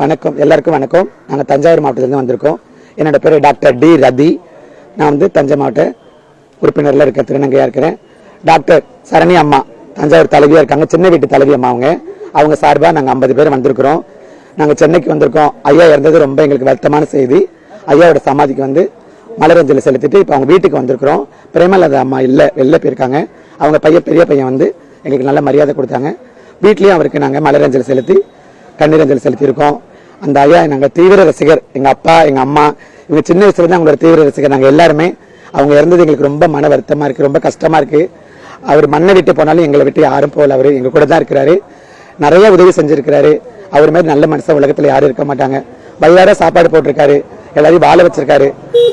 வணக்கம். எல்லாருக்கும் வணக்கம். நாங்கள் தஞ்சாவூர் மாவட்டத்திலேருந்து வந்திருக்கோம். என்னோட பேர் டாக்டர் டி ரதி. நான் வந்து தஞ்சை மாவட்ட உறுப்பினரில் இருக்க திருநங்கையாக இருக்கிறேன். டாக்டர் சரணி அம்மா தஞ்சாவூர் தலைவியாக இருக்காங்க. சின்ன வீட்டு தலைவி அம்மா அவங்க. அவங்க சார்பாக நாங்கள் ஐம்பது பேர் வந்திருக்கிறோம். நாங்கள் சென்னைக்கு வந்திருக்கோம். ஐயா இறந்தது ரொம்ப எங்களுக்கு வருத்தமான செய்தி. ஐயாவோட சமாதிக்கு வந்து மலரஞ்சலி செலுத்திட்டு இப்போ அவங்க வீட்டுக்கு வந்திருக்கிறோம். பிரேமலதா அம்மா இல்லை வெளில போயிருக்காங்க. அவங்க பையன் பெரிய பையன் வந்து எங்களுக்கு நல்ல மரியாதை கொடுத்தாங்க. வீட்லேயும் அவருக்கு நாங்கள் மலரஞ்சலி செலுத்தி கண்ணீரஞ்சலி செலுத்தியிருக்கோம். அந்த ஐயா நாங்கள் தீவிர ரசிகர் எங்கள் அப்பா எங்கள் அம்மா இவங்க சின்ன வயசுலேருந்து தான் அவங்களோட தீவிர ரசிகர். நாங்கள் எல்லாருமே அவங்க இறந்தது எங்களுக்கு ரொம்ப மன வருத்தமாக இருக்குது ரொம்ப கஷ்டமாக இருக்குது அவர் மண்ணை விட்டு போனாலும் எங்களை விட்டு யாரும் போகல. அவர் எங்கள் கூட தான் இருக்கிறாரு. நிறைய உதவி செஞ்சுருக்கிறாரு. அவர் மாதிரி நல்ல மனுஷன் உலகத்தில் யாரும் இருக்க மாட்டாங்க. வயிறார சாப்பாடு போட்டிருக்காரு. எல்லாரையும் வாழ வச்சிருக்காரு.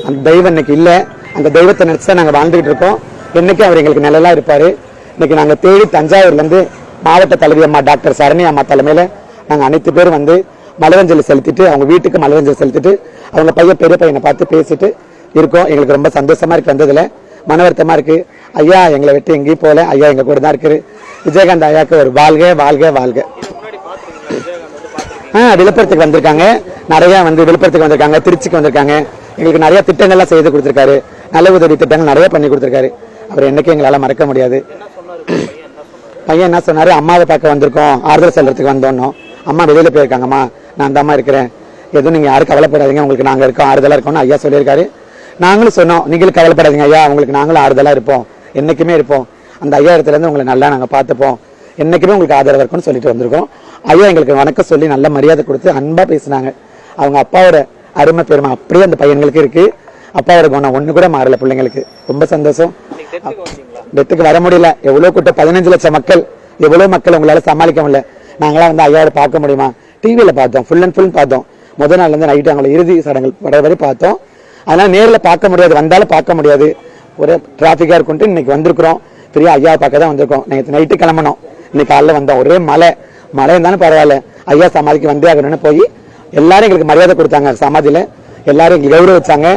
அந்த தெய்வம் இன்னைக்கு இல்லை. அந்த தெய்வத்தை நினச்சி தான் நாங்கள் வாழ்ந்துகிட்டு இருக்கோம். என்னைக்கும் அவர் எங்களுக்கு நிழலாக இருப்பார். இன்னைக்கு நாங்கள் தேடி தஞ்சாவூர்லேருந்து மாவட்ட தலைவி அம்மா டாக்டர் சரணி அம்மா தலைமையில் நாங்கள் அனைத்து பேரும் வந்து மலரஞ்சலி செலுத்திட்டு அவங்க வீட்டுக்கு மலரஞ்சலி செலுத்திட்டு அவங்க பையன் பெரிய பையனை பார்த்து பேசிட்டு இருக்கோம். எங்களுக்கு ரொம்ப சந்தோஷமா இருக்கு வந்ததுல. மன வருத்தமா இருக்கு. ஐயா எங்களை விட்டு எங்கேயும் போல ஐயா எங்க கூட தான் இருக்குது விஜயகாந்த் ஐயாக்கு ஒரு வாழ்க வாழ்க வாழ்க. ஆ விழுப்புரத்துக்கு வந்திருக்காங்க. நிறைய வந்து விழுப்புரத்துக்கு வந்திருக்காங்க திருச்சிக்கு வந்திருக்காங்க. எங்களுக்கு நிறைய திட்டங்கள்லாம் செய்து கொடுத்துருக்காரு. நல்ல உதவி திட்டங்கள் நிறைய பண்ணி கொடுத்துருக்காரு. அவர் என்னைக்கும் எங்களால் மறக்க முடியாது. பையன் என்ன சொன்னாரு? அம்மாவை பார்க்க வந்திருக்கோம். ஆறுதல் செல்றதுக்கு வந்தோன்னோ அம்மா வெளியில போயிருக்காங்கம்மா. நான் அந்த அம்மா இருக்கிறேன். எதுவும் நீங்க யாரும் கவலைப்படாதீங்க. உங்களுக்கு நாங்க இருக்கோம். ஆறுதலா இருக்கோம்னு ஐயா சொல்லியிருக்காரு. நாங்களும் சொன்னோம். நீங்களும் கவலைப்படாதீங்க ஐயா. உங்களுக்கு நாங்களும் ஆறுதலா இருப்போம். என்னைக்குமே இருப்போம். அந்த ஐயா இடத்துல இருந்து உங்களை நல்லா நாங்க பார்த்துப்போம். என்னைக்குமே உங்களுக்கு ஆதரவு இருக்கும்னு சொல்லிட்டு வந்திருக்கோம். ஐயா எங்களுக்கு வணக்கம் சொல்லி நல்ல மரியாதை கொடுத்து அன்பா பேசினாங்க. அவங்க அப்பாவோட அருமை பெருமை அப்படியே அந்த பையன்களுக்கு இருக்கு. அப்பாவோட குணம் ஒண்ணு கூட மாறல பிள்ளைங்களுக்கு. ரொம்ப சந்தோஷம். டெத்துக்கு வர முடியல. எவ்வளவு கூட்டம் பதினஞ்சு லட்சம் மக்கள். எவ்வளவு மக்கள் உங்களால சமாளிக்க முடியல. நாங்களாம் வந்து ஐயாவோட பார்க்க முடியுமா? டிவியில பார்த்தோம். ஃபுல் அண்ட் ஃபுல் பார்த்தோம். முதல் நாள்ல இருந்து நைட்டு அவங்கள இறுதி சடங்கு படை வரை பார்த்தோம். ஆனால் நேர்ல பார்க்க முடியாது. வந்தாலும் பார்க்க முடியாது. ஒரே டிராஃபிக்கா இருக்குன்ட்டு இன்னைக்கு வந்திருக்கிறோம். பெரிய ஐயாவை பார்க்க தான் வந்திருக்கோம். நேற்று நைட்டு கிளம்பணும். இன்னைக்கு காலைல வந்தோம். ஒரே மழை. மழை இருந்தாலும் பரவாயில்ல. ஐயா சமாதிக்கு வந்தே ஆகணும்னு போய் எல்லாரும் எங்களுக்கு மரியாதை கொடுத்தாங்க. சமாதியில எல்லாரும் எங்களுக்கு கௌரவிச்சாங்க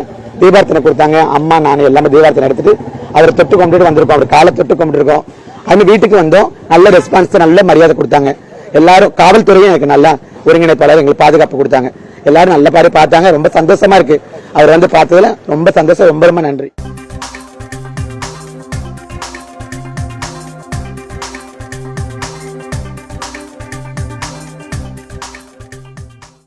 தீபார்த்தனை கொடுத்தாங்க. அம்மா நான் எல்லாமே தீபார்த்தனை எடுத்துட்டு அவரை தொட்டு கும்பிட்டு வந்திருக்கோம். அவர் காலை தொட்டு கும்பிட்டுருக்கோம் அது வீட்டுக்கு வந்தோம். நல்ல ரெஸ்பான்ஸ் நல்ல மரியாதை கொடுத்தாங்க. எல்லாரும் காவல்துறையும் எனக்கு நல்லா ஒருங்கிணைப்பாளர் எங்களுக்கு பாதுகாப்பு கொடுத்தாங்க. எல்லாரும் நல்ல பாடி பார்த்தாங்க. ரொம்ப சந்தோஷமா இருக்கு. அவர் வந்து பார்த்ததுல ரொம்ப சந்தோஷம். ரொம்ப ரொம்ப நன்றி.